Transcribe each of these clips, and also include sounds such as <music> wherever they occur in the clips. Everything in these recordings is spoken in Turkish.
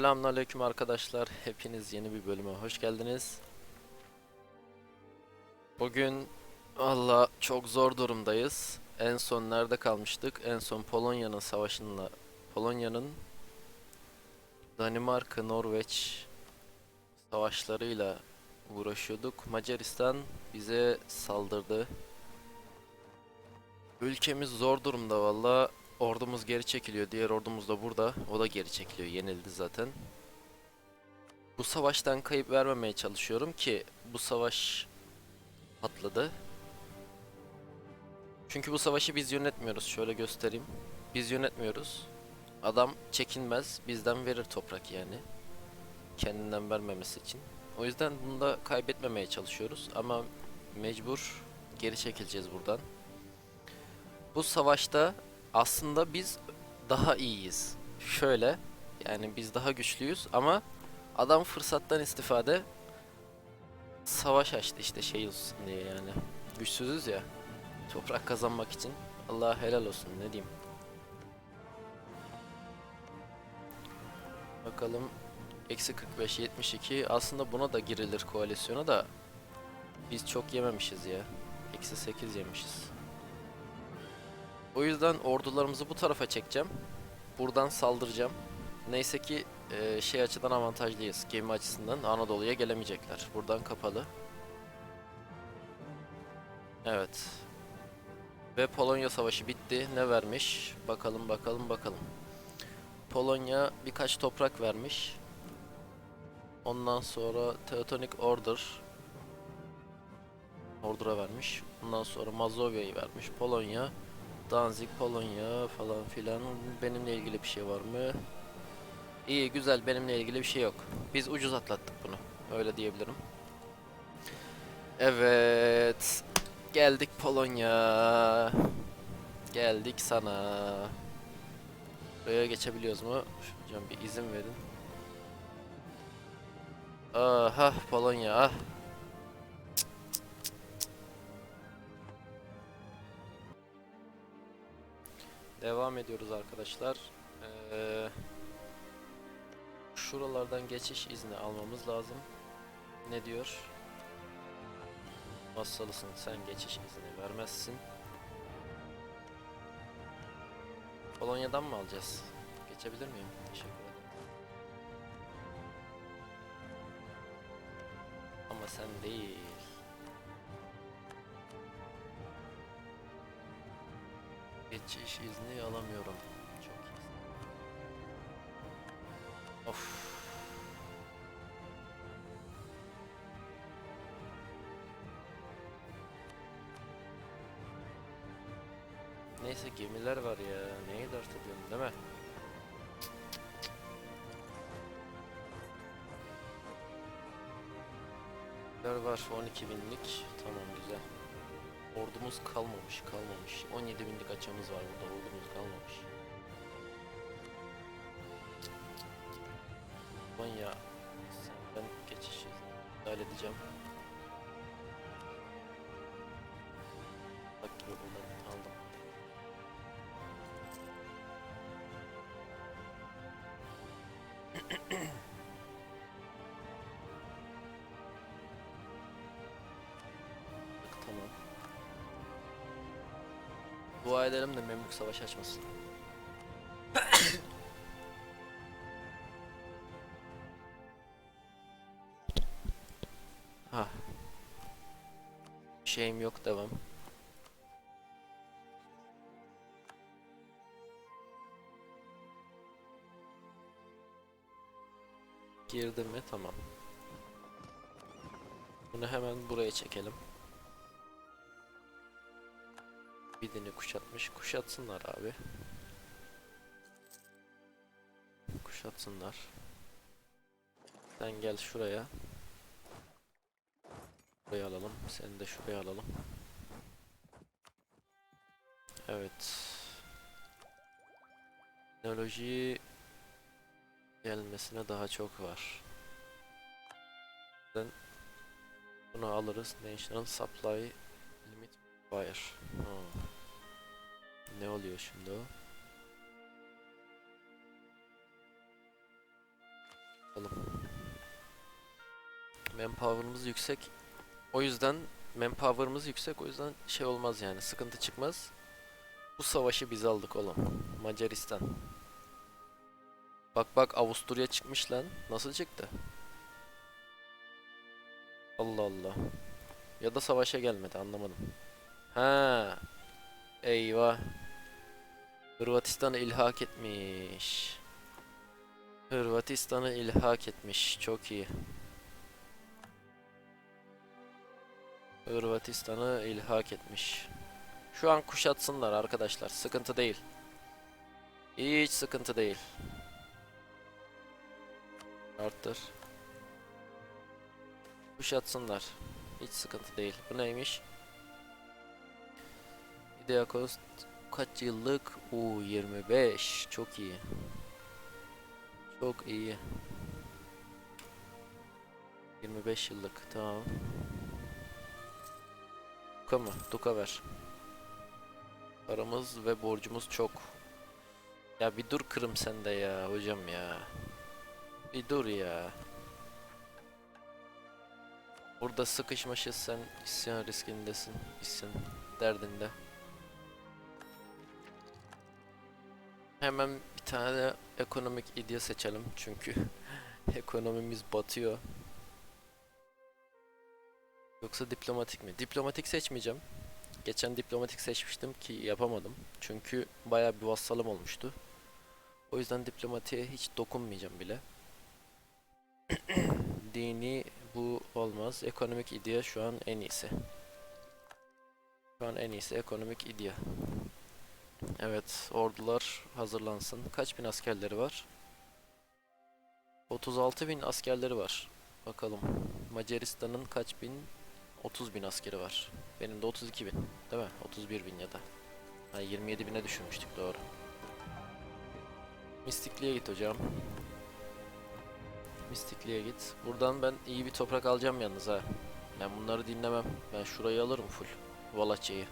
Selamünaleyküm arkadaşlar. Hepiniz yeni bir bölüme hoş geldiniz. Bugün valla çok zor durumdayız. En son nerede kalmıştık? En son Polonya'nın savaşında Polonya'nın Danimarka, Norveç savaşlarıyla uğraşıyorduk. Macaristan bize saldırdı. Ülkemiz zor durumda valla. Ordumuz geri çekiliyor. Diğer ordumuz da burada. O da geri çekiliyor. Yenildi zaten. Bu savaştan kayıp vermemeye çalışıyorum ki bu savaş patladı. Çünkü bu savaşı biz yönetmiyoruz. Şöyle göstereyim. Biz yönetmiyoruz. Adam çekinmez. Bizden verir toprak yani. Kendinden vermemesi için. O yüzden bunu da kaybetmemeye çalışıyoruz. Ama mecbur geri çekileceğiz buradan. Bu savaşta aslında biz daha iyiyiz. Şöyle yani biz daha güçlüyüz ama adam fırsattan istifade savaş açtı işte şey olsun diye yani. Güçsüzüz ya. Toprak kazanmak için. Allah helal olsun ne diyeyim. Bakalım. Eksi 45 72 aslında buna da girilir koalisyona da biz çok yememişiz ya. Eksi 8 yemişiz. O yüzden ordularımızı bu tarafa çekeceğim. Buradan saldıracağım. Neyse ki e, şey açıdan avantajlıyız. Gemi açısından Anadolu'ya gelemeyecekler. Buradan kapalı. Evet. Ve Polonya Savaşı bitti. Ne vermiş? Bakalım bakalım bakalım. Polonya birkaç toprak vermiş. Ondan sonra Teutonic Order Order'a vermiş. Ondan sonra Mazovya'yı vermiş. Polonya Danzig, Polonya falan filan. Benimle ilgili bir şey var mı? İyi, güzel. Benimle ilgili bir şey yok. Biz ucuz atlattık bunu. Öyle diyebilirim. Evet. Geldik Polonya. Geldik sana. Buraya geçebiliyoruz mu? Hocam bir izin verin. Aha Polonya ah. Devam ediyoruz arkadaşlar. Ee, şuralardan geçiş izni almamız lazım. Ne diyor? Vassalısın sen geçiş izni vermezsin. Polonya'dan mı alacağız? Geçebilir miyim? Teşekkür ederim. Ama sen değil. Geçiş izni alamıyorum. Çok iyi. Of. Neyse gemiler var ya. Neyi dert ediyorsun değil mi? Gemiler var 12 binlik. Tamam güzel. Ordumuz kalmamış kalmamış. 17 binlik açımız var burada ordumuz kalmamış. Konya senden geçişi iptal. Dua edelim de Memlük savaş açmasın. <coughs> ha. Şeyim yok devam. Girdi mi? Tamam. Bunu hemen buraya çekelim. Bidini kuşatmış. Kuşatsınlar abi. Kuşatsınlar. Sen gel şuraya. Buraya alalım. Seni de şuraya alalım. Evet. Teknoloji gelmesine daha çok var. Ben bunu alırız. National Supply Limit Fire. Ha. Ne oluyor şimdi o? Manpower'ımız yüksek. O yüzden manpower'ımız yüksek. O yüzden şey olmaz yani. Sıkıntı çıkmaz. Bu savaşı biz aldık oğlum. Macaristan. Bak bak Avusturya çıkmış lan. Nasıl çıktı? Allah Allah. Ya da savaşa gelmedi anlamadım. Ha. Eyvah. Hırvatistan'ı ilhak etmiş. Hırvatistan'ı ilhak etmiş. Çok iyi. Hırvatistan'ı ilhak etmiş. Şu an kuşatsınlar arkadaşlar. Sıkıntı değil. Hiç sıkıntı değil. Arttır. Kuşatsınlar. Hiç sıkıntı değil. Bu neymiş? Ideakos kaç yıllık? Oo 25. Çok iyi. Çok iyi. 25 yıllık. Tamam. Duka mı? Duka ver. Paramız ve borcumuz çok. Ya bir dur Kırım sen de ya hocam ya. Bir dur ya. Burada sıkışmışız sen isyan riskindesin. İsyan derdinde. Hemen bir tane ekonomik idea seçelim çünkü <laughs> ekonomimiz batıyor. Yoksa diplomatik mi? Diplomatik seçmeyeceğim. Geçen diplomatik seçmiştim ki yapamadım. Çünkü bayağı bir vassalım olmuştu. O yüzden diplomatiğe hiç dokunmayacağım bile. <coughs> Dini bu olmaz. Ekonomik idea şu an en iyisi. Şu an en iyisi ekonomik idea. Evet, ordular hazırlansın. Kaç bin askerleri var? 36 bin askerleri var. Bakalım. Macaristan'ın kaç bin? 30 bin askeri var. Benim de 32 bin. Değil mi? 31 bin ya da. Ha, 27 bine düşürmüştük doğru. Mistikliğe git hocam. Mistikliğe git. Buradan ben iyi bir toprak alacağım yalnız ha. Ben bunları dinlemem. Ben şurayı alırım full. Valaçya'yı.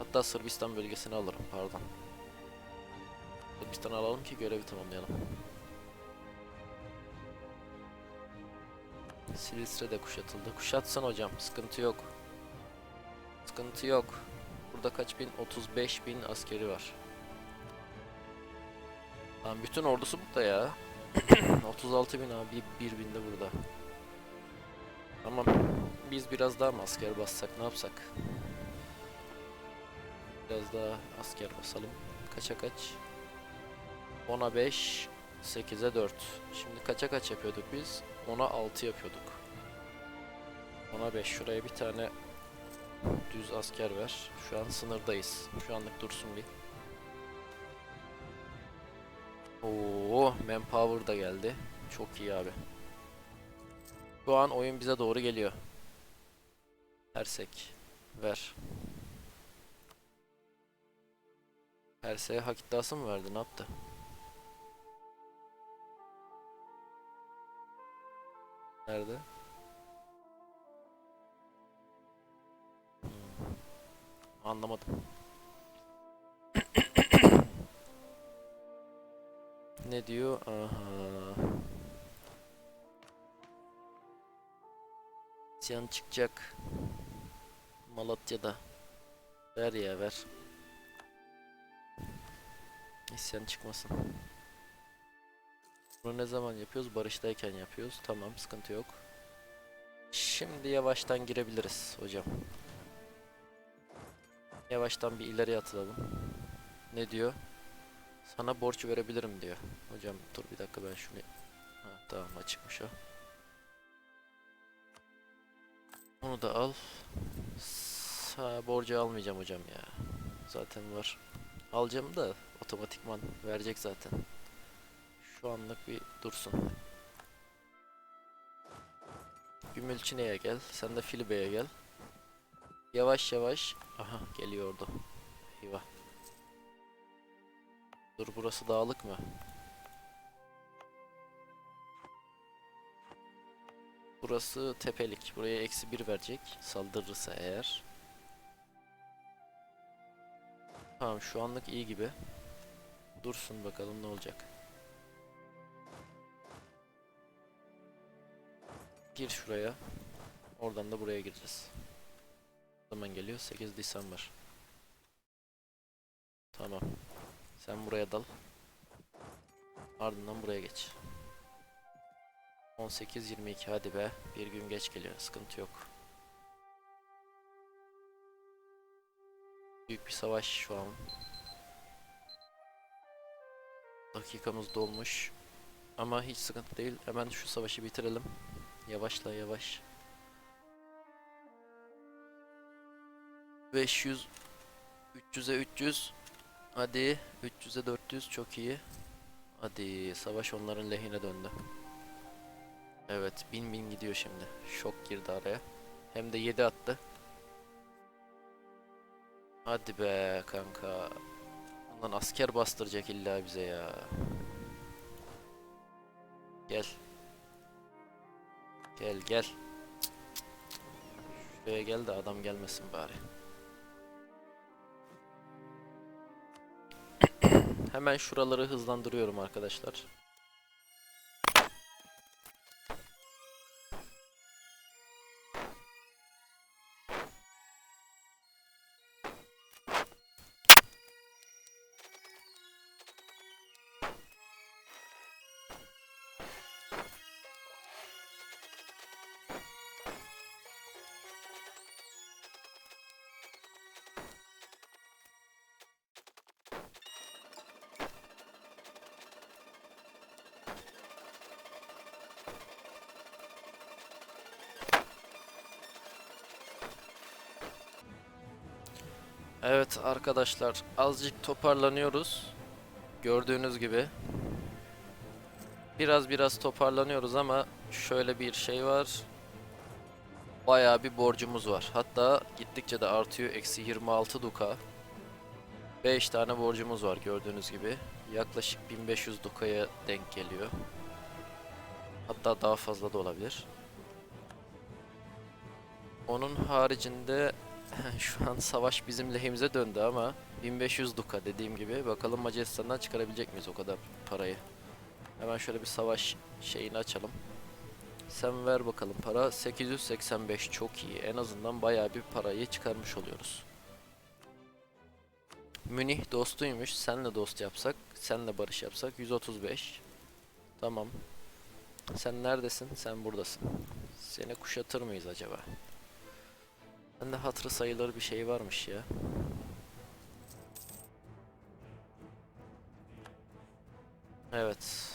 Hatta Sırbistan bölgesini alırım pardon. Sırbistan alalım ki görevi tamamlayalım. Silistre de kuşatıldı. Kuşatsın hocam. Sıkıntı yok. Sıkıntı yok. Burada kaç bin? 35 bin askeri var. Lan bütün ordusu burada ya. <clears throat> 36 bin abi. 1 bin de burada. Tamam. Biz biraz daha mı asker bassak ne yapsak? Biraz daha asker basalım. Kaça kaç? 10'a 5, 8'e 4. Şimdi kaça kaç yapıyorduk biz? 10'a 6 yapıyorduk. 10'a 5. Şuraya bir tane düz asker ver. Şu an sınırdayız. Şu anlık dursun bir. Oo, manpower da geldi. Çok iyi abi. Şu an oyun bize doğru geliyor. Hersek ver. Hersek'e hak iddiası mı verdi? Ne yaptı? Nerede? Hmm. Anlamadım. <coughs> ne diyor? Aha. İsyan çıkacak. Malatya'da. Ver ya ver. İsyan çıkmasın. Bunu ne zaman yapıyoruz? Barıştayken yapıyoruz. Tamam, sıkıntı yok. Şimdi yavaştan girebiliriz hocam. Yavaştan bir ileri atılalım. Ne diyor? Sana borç verebilirim diyor. Hocam dur bir dakika ben şunu... Ha, tamam açıkmış o. Onu da al. Sa borcu almayacağım hocam ya. Zaten var. Alacağım da otomatikman verecek zaten. Şu anlık bir dursun. Gümülçine'ye gel. Sen de Filibe'ye gel. Yavaş yavaş. Aha geliyordu. Eyvah. Dur burası dağlık mı? Burası tepelik. Buraya eksi bir verecek. Saldırırsa eğer. Tamam şu anlık iyi gibi. Dursun bakalım ne olacak. Gir şuraya. Oradan da buraya gireceğiz. Zaman geliyor? 8 December. Tamam. Sen buraya dal. Ardından buraya geç. 18-22 hadi be. Bir gün geç geliyor. Sıkıntı yok. Büyük bir savaş şu an. Dakikamız dolmuş. Ama hiç sıkıntı değil. Hemen şu savaşı bitirelim. Yavaşla yavaş. 500 300'e 300 Hadi 300'e 400 çok iyi. Hadi savaş onların lehine döndü. Evet bin bin gidiyor şimdi. Şok girdi araya. Hem de 7 attı. Hadi be kanka. Lan asker bastıracak illa bize ya. Gel. Gel gel. Şuraya gel de adam gelmesin bari. <coughs> Hemen şuraları hızlandırıyorum arkadaşlar. Evet arkadaşlar azıcık toparlanıyoruz. Gördüğünüz gibi. Biraz biraz toparlanıyoruz ama şöyle bir şey var. Bayağı bir borcumuz var. Hatta gittikçe de artıyor. Eksi 26 duka. 5 tane borcumuz var gördüğünüz gibi. Yaklaşık 1500 dukaya denk geliyor. Hatta daha fazla da olabilir. Onun haricinde <laughs> şu an savaş bizim lehimize döndü ama 1500 duka dediğim gibi bakalım Macaristan'dan çıkarabilecek miyiz o kadar parayı. Hemen şöyle bir savaş şeyini açalım. Sen ver bakalım para 885 çok iyi en azından bayağı bir parayı çıkarmış oluyoruz. Münih dostuymuş senle dost yapsak senle barış yapsak 135 Tamam Sen neredesin sen buradasın Seni kuşatır mıyız acaba? Bende hatırı sayılır bir şey varmış ya. Evet.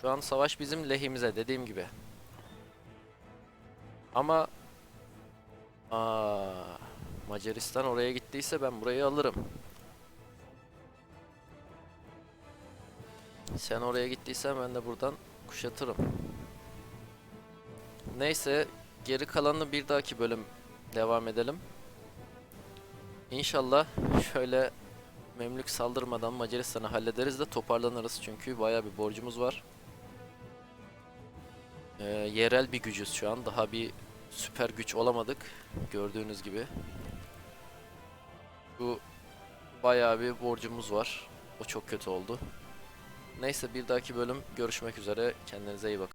Şu an savaş bizim lehimize dediğim gibi. Ama Aa, Macaristan oraya gittiyse ben burayı alırım. Sen oraya gittiysen ben de buradan kuşatırım. Neyse geri kalanını bir dahaki bölüm devam edelim. İnşallah şöyle Memlük saldırmadan Macaristan'ı hallederiz de toparlanırız çünkü bayağı bir borcumuz var. Ee, yerel bir gücüz şu an. Daha bir süper güç olamadık. Gördüğünüz gibi. Bu bayağı bir borcumuz var. O çok kötü oldu. Neyse bir dahaki bölüm görüşmek üzere. Kendinize iyi bakın.